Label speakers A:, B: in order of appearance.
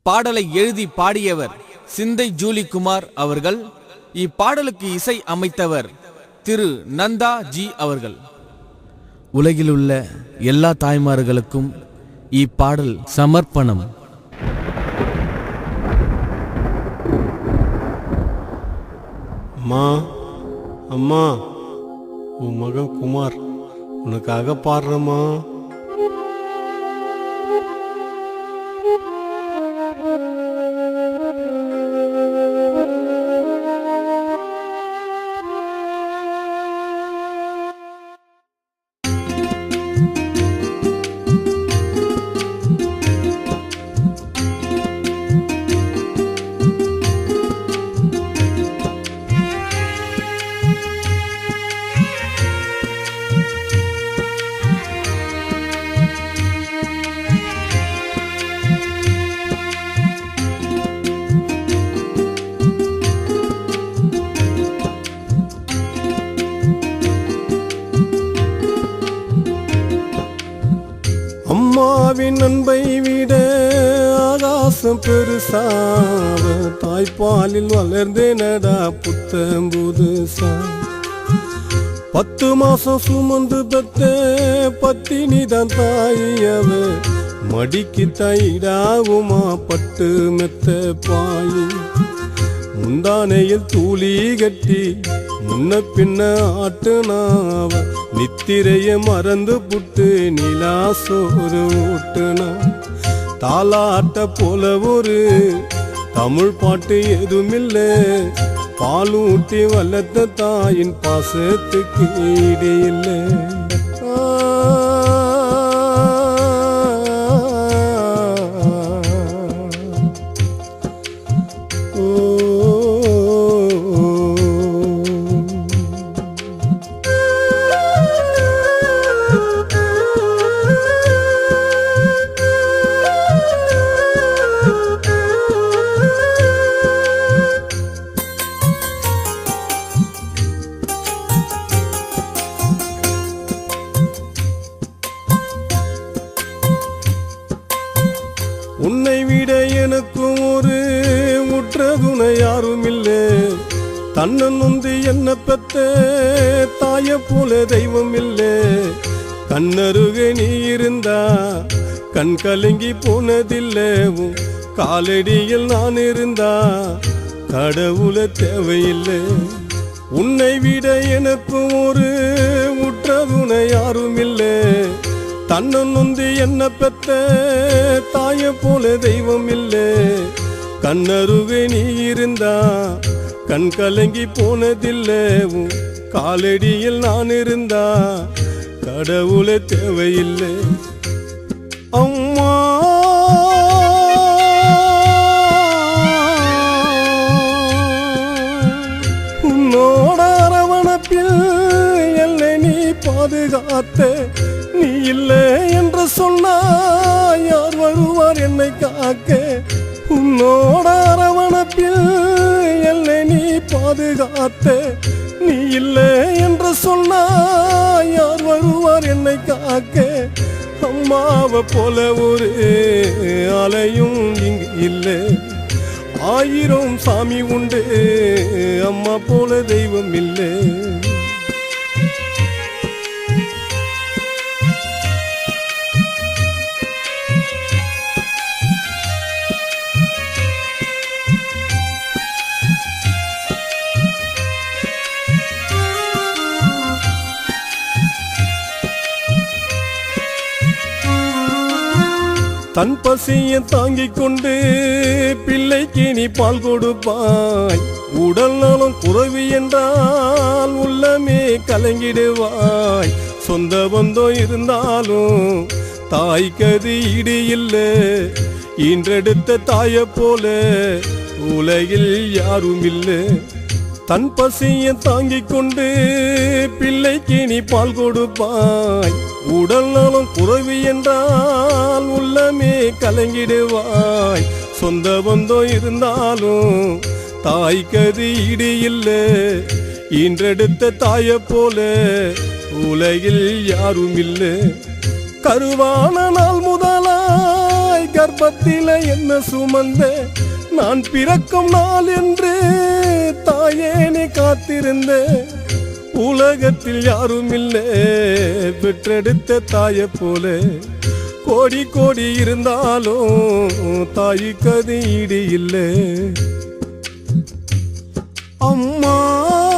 A: பாடலை எழுதி பாடியவர் சிந்தை ஜூலி குமார் அவர்கள். இப்பாடலுக்கு இசை அமைத்தவர் திரு நந்தா ஜி அவர்கள். உலகிலுள்ள எல்லா தாய்மார்களுக்கும் இப்பாடல் சமர்ப்பணம்.
B: அம்மா அம்மா உன் மகன் குமார் உனக்காக பாடுறம்மா. அப்பாவின் அன்பை விட ஆகாசம் பெருசாவ தாய்ப்பாலில் வளர்ந்தேனடா புத்தம் புதுசா. பத்து மாசம் சுமந்து பெத்த பத்தினி தான் தாயவ மடிக்கு தைடாகுமா பட்டு மெத்த பாயி. முந்தானையில் தூளி கட்டி முன்ன பின்ன ஆட்டுனாவ நித்திரைய மறந்து புட்டு நிலா சோறு ஊட்டுனா தாலாட்ட போல ஒரு தமிழ் பாட்டு எதுமில்ல. பாலூட்டி வளர்த்த தாயின் பாசத்துக்கு ஈடு இல்லை. ஒரு உற்ற துணை யாரும் இல்லை தன்னன் நொந்து என்ன பெத்த தாய போல தெய்வம் இல்லை கண்ணருக நீ இருந்தா கண் கலங்கி போனதில்லை. காலடியில் நான் இருந்தா கடவுள தேவையில்லை. உன்னை விட எனக்கு ஒரு உற்ற துணை தன்னன் என்ன பெத்த தாய போல தெய்வம் இல்லை. கண்ணருகை நீ இருந்தா கண் கலங்கி போனதில்லை. காலடியில் நான் இருந்தா கடவுளே தேவையில்லை. அம்மா! உன்னோட அரவணப்பில் என்னை நீ பாதுகாத்த. நீ இல்லை என்று சொன்னா யார் வருவார் என்னை காக்க? உன்னோட அரவணப்பில் என்னை நீ பாதுகாத்த. நீ இல்லை என்று சொன்னா யார் வருவார் என்னை காக்க? அம்மாவை போல ஒரு அலையும் இங்கு இல்லை. ஆயிரம் சாமி உண்டு அம்மா போல தெய்வம் இல்லை. தன் பசியை தாங்கிக் கொண்டு பிள்ளைக்கு நீ பால் கொடுப்பாய். உடல் நலம் குறைவு என்றால் உள்ளமே கலங்கிடுவாய். சொந்த பந்தம் இருந்தாலும் தாய்க்கது இடி இல்லை. இன்றெடுத்த தாய போல உலகில் யாரும் இல்லை. தன் பசியை தாங்கிக் கொண்டு பிள்ளைக்கு நீ பால் கொடுப்பாய். உடல் நலம் குறைவு என்றால் உள்ளமே கலங்கிடுவாய். சொந்த பந்தம் இருந்தாலும் தாய்க்கது இடி இல்லை. இன்றெடுத்த தாய போல உலகில் யாரும் இல்லை. கருவான நாள் முதலாய் கர்ப்பத்தில என்ன சுமந்த நான் பிறக்கும் நாள் என்று தாயேனே காத்திருந்த. உலகத்தில் யாரும் இல்லை பெற்றெடுத்த தாயை போல. கோடி கோடி இருந்தாலும் தாய்க்கு அது ஈடு இல்லை. அம்மா அம்மா